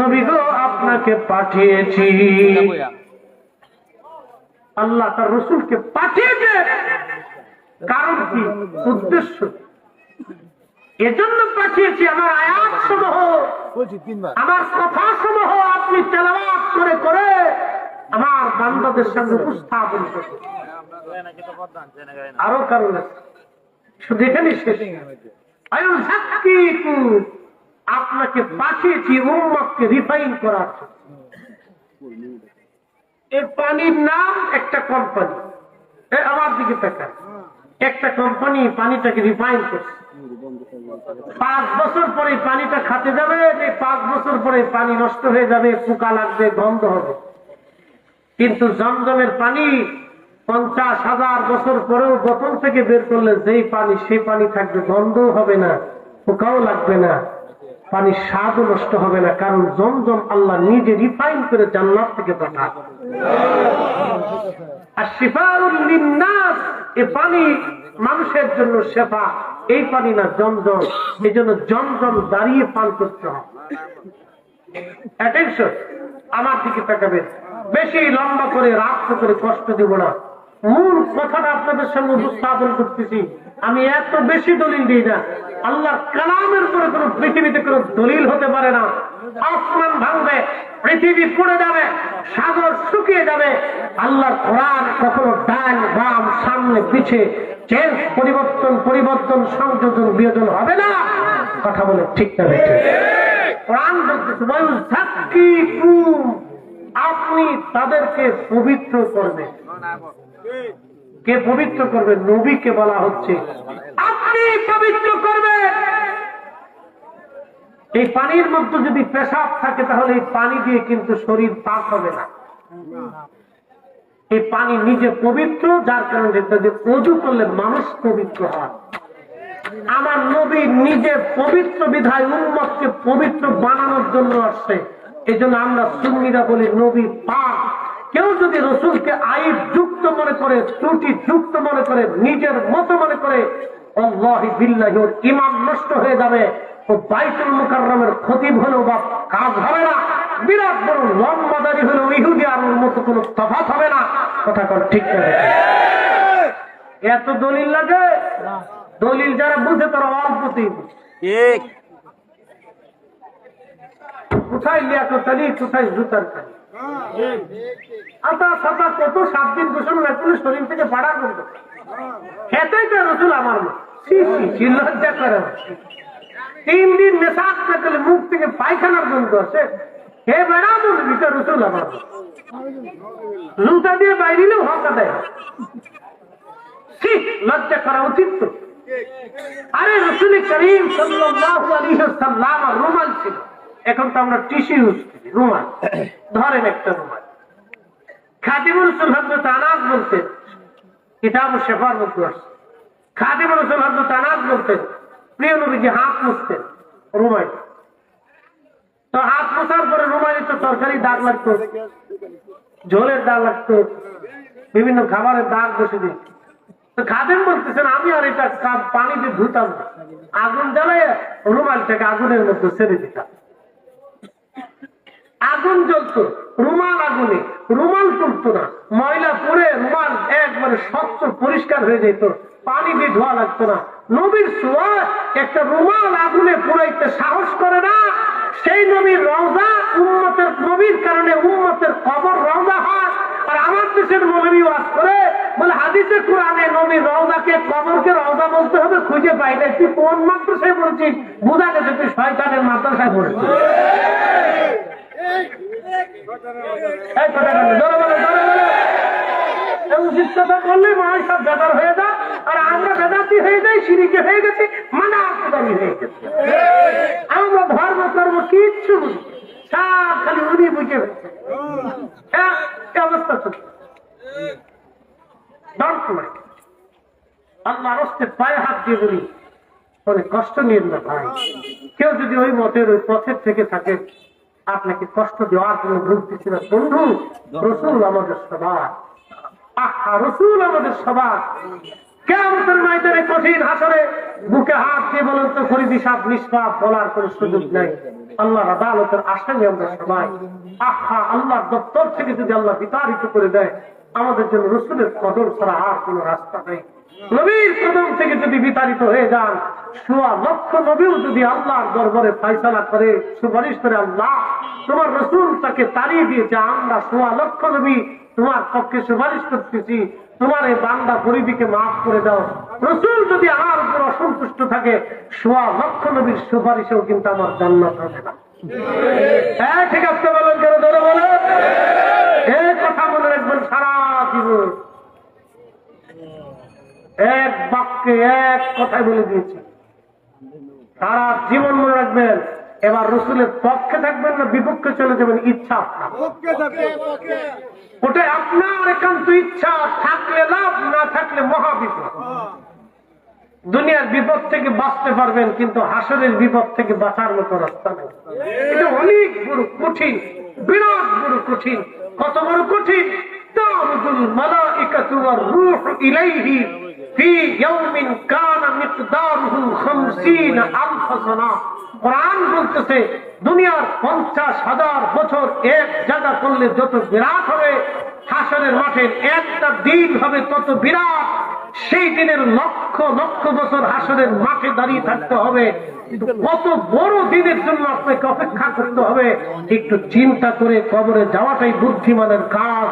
নবী গো আপনাকে পাঠিয়েছি। আল্লাহ তার রসুলকে পাঠিয়েছে। কারণ কি? উদ্দেশ্য। এজন্য পাঠিয়েছি আমার আয়াত সমূহ আমার কথা সমূহ আপনি তেলাওয়াত করে করে আমার বান্দাদের সামনে উপস্থাপন করুন আরও কারণ আছে। শুধু এখানে শেষ। আপনাকে পাঠিয়েছি উম্মতকে রিফাইন করার। এই পানির নাম একটা কোম্পানি আমার দিকে তাকান। একটা কোম্পানি পানিটাকে রিফাইন করছে। পাঁচ বছর পরে পানিটা খাতে যাবে পাঁচ বছর পরে পানি নষ্ট হয়ে যাবে, পোকা লাগবে, গন্ধ হবে। কিন্তু জমজমের পানি পঞ্চাশ হাজার বছর পরেও বোতল থেকে বের করলে যেই পানি, সেই পানি থাকবে, গন্ধও হবে না, পোকাও লাগবে না, পানির স্বাদও নষ্ট হবে না, কারণ জমজম আল্লাহ নিজে রিফাইন করে জান্নাত থেকে পাঠান। আর শিফাউল এ পানি মানুষের জন্য শেফা, এই পানি না জমজম, এই জন্য জমজম দাঁড়িয়ে পান করতে হবে। আমার দিকে তাকাবেন। বেশি লম্বা করে রাস্ত করে কষ্ট দিব না। মূল কথাটা আপনাদের সঙ্গে উপস্থাপন করতেছি। আমি এত বেশি দলিল দিই না। আল্লাহর কালামের করে কোন পৃথিবীতে কোন দলিল হতে পারে না। আসমান ভাঙবে পৃথিবী পড়ে যাবে সাগর শুকিয়ে যাবে। আল্লাহর কোরআন কখনো ডান বাম সামনে পিছে চেঞ্জ পরিবর্তন পরিবর্তন সংযোজন বিয়োজন হবে না। কথা বলে ঠিক না কোরআন বলতেছে, আপনি তাদেরকে পবিত্র করবেন। কে পবিত্র করবে নবীকে বলা হচ্ছে। আপনি পবিত্র করবেন। এই পানির মধ্যে যদি পেশাব থাকে, তাহলে এই পানি দিয়ে কিন্তু শরীর পাক হবে না। এই পানি নিজে পবিত্র, যার কারণে যে অজু করলে মানুষ পবিত্র হয়। আমার নবী নিজে পবিত্র বিধায় উম্মতকে পবিত্র বানানোর জন্য আসছে। এই জন্য আমরা সুন্নিরা বলি নবী পাক। কেউ যদি রসুলকে আইব যুক্ত মনে করে ত্রুটি যুক্ত মনে করে নিজের মতো মনে করে অল্লাহি বিল্লাহি ওর ইমান নষ্ট হয়ে যাবে ও বাইতুল মুকাররমের হলেও বা কাজ হবে না। বিরাট বড় লম্বাদারি হলেও ইহুদি আর ওর মতো কোনো তফাৎ হবে না। কথা কর ঠিক করে এত দলিল লাগে? দলিল যারা বুঝে তারা অল্পতেই বুঝে কোথায় লিয়াকো তালি, কোথায় জুতার তালি? আতা সাতা কত সাত দিন গোসল করলে শরীর থেকে পাড়া করবে খেতেই তো রসুল আমার মা। লজ্জা করে তিন দিন মেসাজ করলে মুখ থেকে পায়খানার গন্ধ আছে হে বেড়া বলবি তো রসুল আমার। জুতা দিয়ে বাইরিলেও হকা দেয় লজ্জা করা উচিত তো। আরে রসুল করিম সাল্লাল্লাহু আলাইহি ওয়াসাল্লাম রুমাল ছিল। এখন তো আমরা টিস্যু ইউজ করি রুমাল। ধরেন একটা রুমাল। খাদিমুল রসুল হজরত আনাজ বলতেন কিতাব শেফার মধ্যে আসছে। খাদিমুল রসুল হজরত আনাজ বলতেন প্রিয় নবীজি হাত মুছতেন রুমাল। তো হাত মোছার পরে রুমালি তো তরকারি দাগ লাগতো ঝোলের দাগ লাগতো বিভিন্ন খাবারের দাগ বসে দিত তো খাদেন বলতেছেন আমি আর এটা কা- পানি দিয়ে ধুতাম না। আগুন জ্বালায় রুমালটাকে আগুনের মধ্যে ছেড়ে দিতাম। আগুন জ্বলত, রুমাল আগুনে, রুমাল তুলতো না। ময়লা পরে রুমাল একবারে স্বচ্ছ, পরিষ্কার হয়ে যেত, পানি দিয়ে ধোয়া লাগতো না। নবীর সোয়া একটা রুমাল আগুনে পুরাইতে সাহস করে না। সেই নবীর রওজা উম্মতের নবীর কারণে উম্মতের কবর রওজা হয়। আর আমার দেশের মৌলবী ওয়াজ করে, বলে, হাদিসে কোরআনে নবীর রওজাকে কবরকে রওজা বলতে হবে, খুঁজে পাই না তুই কোন মাদ্রাসায় পড়েছিস? বোঝা গেছে তুই শয়তানের মাদ্রাসায় পড়েছিস। মনে হয় হয়ে হয়ে হয়ে মানে হয়ে হ্যাঁ, পায়ে হাত দিয়ে কষ্ট নিয়ে না ভাই কেউ যদি ওই মতের ওই পথের থেকে থাকে আপনাকে কষ্ট দেওয়ার জন্য বলতে ছিল বন্ধু, রসুল আমাদের সবার। আহা, রসুল আমাদের সবার। কেমন কঠিন আসলে বুকে হাত দিয়ে বলেন তো সাপ নিষ্পাপ বলার কোন সুযোগ নাই। আল্লাহ আদালতের আসামি আমরা সবাই। আহা, আল্লাহর দপ্তর থেকে যদি আল্লাহ বিতাড়িত করে দেয় আমাদের জন্য রসুলের কদম ছাড়া আর কোন রাস্তা নেই। নবীর কদম থেকে যদি বিতাড়িত হয়ে যান, সোয়া লক্ষ নবীও যদি আল্লাহর দরবারে ফাইসলা করে, সুপারিশ করে আল্লাহ, তোমার রসুল তাকে তাড়িয়ে দিয়েছে, আমরা সোয়া লক্ষ নবী তোমার পক্ষে সুপারিশ করতেছি, তোমার এই বান্দা গরিবীকে মাফ করে দাও। রসুল যদি আমার উপর অসন্তুষ্ট থাকে, সোয়া লক্ষ নবীর সুপারিশেও কিন্তু আমার জান্নাত হবে না। হ্যাঁ ঠিক আছে বলেন কেন ধরে বলেন এই কথা মনে রাখবেন সারা এক বাক্যে এক কথাই বলে দিয়েছি। সারা জীবন মনে রাখবেন এবার রসুলের পক্ষে থাকবেন না বিপক্ষে চলে যাবেন ইচ্ছা আপনার। ওটা আপনার একান্ত ইচ্ছা থাকলে লাভ না থাকলে মহাবিপদ। দুনিয়ার বিপদ থেকে বাঁচতে পারবেন কিন্তু হাসরের বিপদ থেকে বাঁচার মতো রাস্তা নেই। এটা অনেক বড় কঠিন বিরাট বড় কঠিন কত বড় কঠিন। তারুদুল মালাইকাতু ওয়ার রূহ ইলাইহি ফি ইয়াউমিন কানা মিকদারুহু 50 আলফ কোরআন বলতেছে, দুনিয়ার পঞ্চাশ হাজার বছর এক জায়গা করলে যত বিরাট হবে, হাসরের মাঠে একটা দিন হবে তত বিরাট। সেই দিনের লক্ষ লক্ষ বছর হাসনের মাঠে দাঁড়িয়ে থাকতে হবে। কত বড় দিনের জন্য আপনাকে অপেক্ষা করতে হবে। একটু চিন্তা করে কবরে যাওয়াটাই বুদ্ধিমানের কাজ।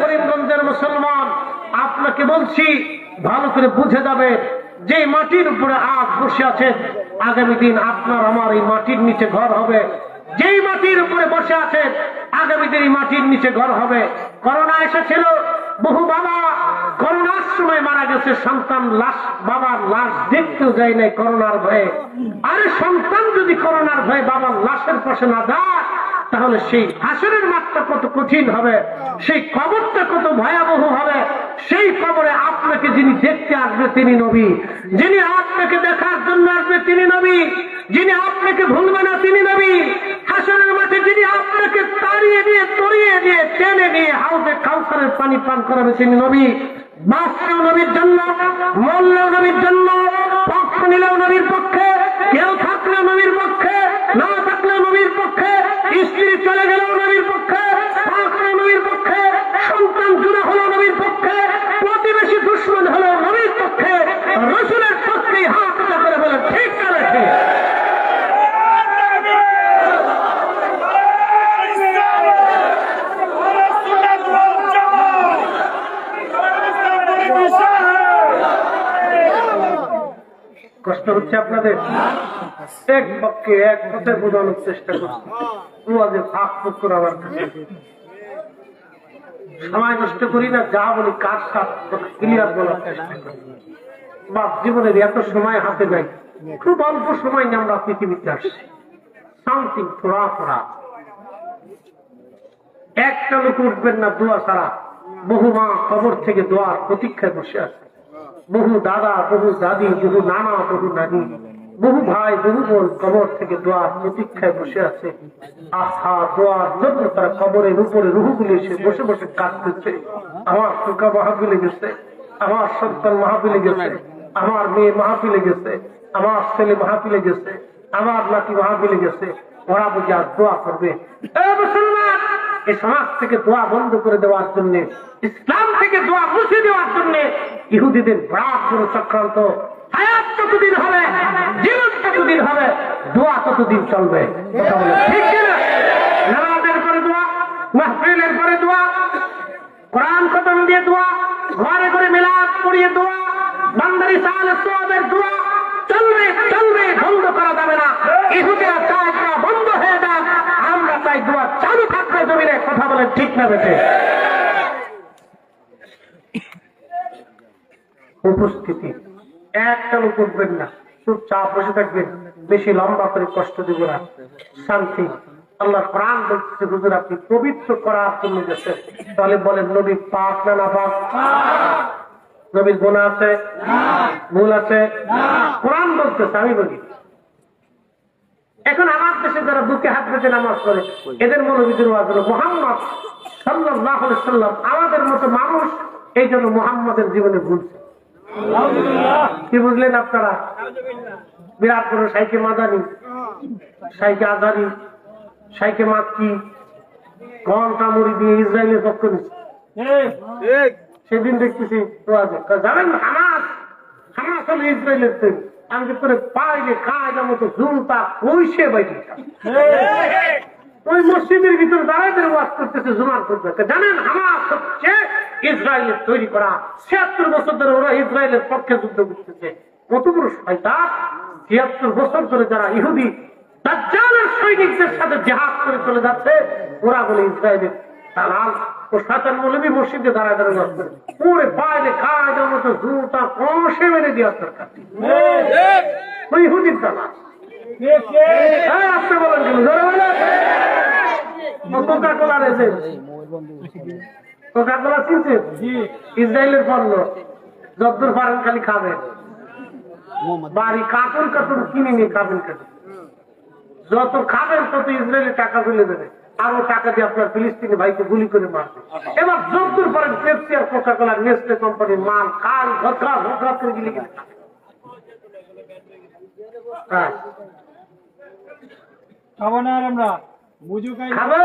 করিমগঞ্জের মুসলমান, আপনাকে বলছি, ভালো করে বুঝে যাবে, যে মাটির উপরে আগ বসে আছে, আগামী দিন আপনার, আমার এই মাটির নিচে ঘর হবে। যেই মাটির উপরে বসে আছে, আগামী দিন এই মাটির নিচে ঘর হবে। করোনা এসেছিল, বহু বাবা করোনার সময় মারা গেছে, সন্তান লাশ, বাবার লাশ দেখতেও যায় নাই করোনার ভয়ে। আরে সন্তান যদি করোনার ভয়ে বাবার লাশের পাশে না যায় তাহলে সেই হাসরের মাত্রা কত কঠিন হবে, সেই কবরটা কত ভয়াবহ হবে, সেই কবরে আপনাকে যিনি দেখতে আসবে তিনি নবী। যিনি আপনাকে দেখার জন্য আসবে তিনি নবী। যিনি আপনাকে ভুলবে না তিনি নবী। হাসনের মাঠে যিনি আপনাকে তাড়িয়ে দিয়ে তরিয়ে দিয়ে, টেনে নিয়ে হাউসে কাউসারের পানি পান করাবে তিনি নবী। বাঁচলেও নবীর জন্য, মরলেও নবীর জন্য, পক্ষ নিলেও নবীর পক্ষে, কেউ থাকলেও নবীর পক্ষে না থাকলেও নবীর পক্ষে, স্ত্রী চলে গেলেও নবীর পক্ষে নবীর পক্ষে, সন্তান জুড়ে হলো নবীর পক্ষে, প্রতিবেশী দুশ্মন হলো নবীর পক্ষে, রসুলের পক্ষে হাত উঁচা করে বলে ঠিক করে ঠিক। কষ্ট হচ্ছে আপনাদের? পক্ষে এক কথায় বোঝানোর চেষ্টা করছি। ওয়াজে ফাঁক ফুক করে আমার কাছে সময় নষ্ট করি না, যা বলি কার সাথে ক্লিয়ার বলার চেষ্টা করি। বাপ জীবনের এত সময় হাতে যাই খুব অল্প সময় নিয়ে আমরা পৃথিবীতে আসছি। সামথিং থোড়া থোড়া একটা লোক উঠবেন না দোয়া ছাড়া। বহু মা খবর থেকে দোয়ার প্রতীক্ষায় বসে আছে। বহু দাদা, বহু দাদি, বহু নানা, বহু নানি। বহু ভাই, বহু বোন কবর থেকে দোয়ার প্রতীক্ষায় বসে আছে। আশা দোয়ার জন্য তারা কবরের উপরে রুহুগুলি এসে বসে বসে কাঁদতেছে। আমার টুকা মাহাবিলে গেছে, আমার সন্তান মাহাবিলে গেছে, আমার মেয়ে মাহাবিলে গেছে, আমার ছেলে মাহাবিলে গেছে, আমার নাতি মাহাবিলে গেছে। ওরা বুঝে আর দোয়া করবে। এই সমাজ থেকে দোয়া বন্ধ করে দেওয়ার জন্য, ইসলাম থেকে দোয়া মুছে দেওয়ার জন্য ইহুদিদের বড় চক্রান্ত। হায়াত ততদিন ততদিন হবে দোয়া ততদিন চলবে ঠিক নামাজের পরে দোয়া, মাহফিলের পরে দোয়া, কোরআন খতম দিয়ে দোয়া, ঘরে ঘরে মিলাদ পড়িয়ে দোয়া, বান্দারি সাল সোয়াবের দোয়া, চলবে চলবে, বন্ধ করা যাবে না। ইহুদিরা চায় দোয়া বন্ধ হয়ে যাক, আমরা চাই দোয়া চালু থাকবে জমিনে, কথা বলে ঠিক না বেঠে। উপস্থিতি একটা লোক উঠবেন না। বসে বেশি লম্বা করে কষ্ট দেব না। শান্তি। আল্লাহ প্রাণ বলতেছে, হুজুর, আপনি পবিত্র করার জন্য তাহলে বলেন, নবী পাক না না পাক? নবীর গোনা আছে? ভুল আছে? বলতেছে, আমি বলি। এখন আমার দেশে যারা বুকে হাত রেখে নামাজ পড়ে, এদের মনোবিদের মোহাম্মদ সাল্লাহ আমাদের মতো মানুষ এই জন্য মোহাম্মদের জীবনে ভুলছে কি বুঝলেন আপনারা? বিরাট বড় সাইকে মাদানি। সাইকে আজারি। সাইকে মাক্কি। ঘণ্টা মুড়ি দিয়ে ইসরায়েলের পক্ষ নিচ্ছে সেদিন দেখতেছি জানেন হামাস? হামাস হলো ইসরায়েলের তৈরি আমি করে পাইলে কাজ মতো জুতা পয়সে বাইরে। ওই মসজিদের ভিতরে দাঁড়াইদের ওয়াজ করতেছে জুমার করবে জানেন হামাস হচ্ছে ইসরায়েলের তৈরি করা ছিয়াত্তর বছর ধরে ওরা ইসরায়েলের পক্ষে যুদ্ধ করতেছে। কত বড় শয়তান? ছিয়াত্তর বছর ধরে যারা ইহুদি, দাজ্জালের সৈনিকদের সাথে জেহাদ করে চলে যাচ্ছে, ওরা বলে ইসরায়েলের দালাল ও মসজিদে দাঁড়ায় দাঁড়ায় পুরে কাজ মতো জুতা কষে ইহুদির দালাল। হ্যাঁ বলেন কোকা কোকা কোলা ইসরায়েলের পণ্য। যদ্দূর পারেন খালি খাবেন। বাড়ি কাপড় কাপড় কিনে নিয়ে খাবেন কেন? যত খাবেন তত ইসরায়েলে টাকা ফেলে দেবে। আরও টাকা দিয়ে আপনার ফিলিস্তিনি ভাইকে গুলি করে মারবে। এবার যদ্দূর পারেন পেপসি আর কোকা কোলা নেসলে কোম্পানির মাল কাল ভদ্রা ভদ্রা করে গিলে গিলে। হ্যাঁ। খাব না আর আমরা। খাই খাবে?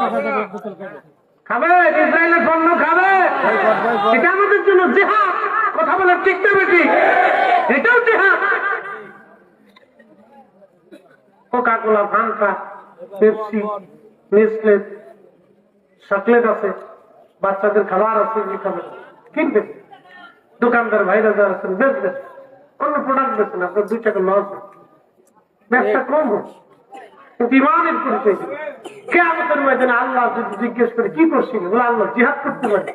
খাবে। ইসরায়েলের পণ্য খাবে? এটা আমাদের জন্য জেহাদ। কথা বলে ঠিক না বেটি? এটাও জেহাদ। Coca Cola Fanta Pepsi Nestle chocolate আছে। বাচ্চাদের খাবার আছে, এগুলি খাবে। কিনবে। দোকানদার ভাইরা যারা আছেন, বেচবেন। অন্য প্রোডাক্ট বেচবেন আপনার দুই টাকা লস ব্যবসা কম হোক। ইমানের পরিচয় কেয়ামতের ময়দানে আল্লাহ যদি জিজ্ঞেস করে কি করছি আল্লাহ জিহাদ করতে পারে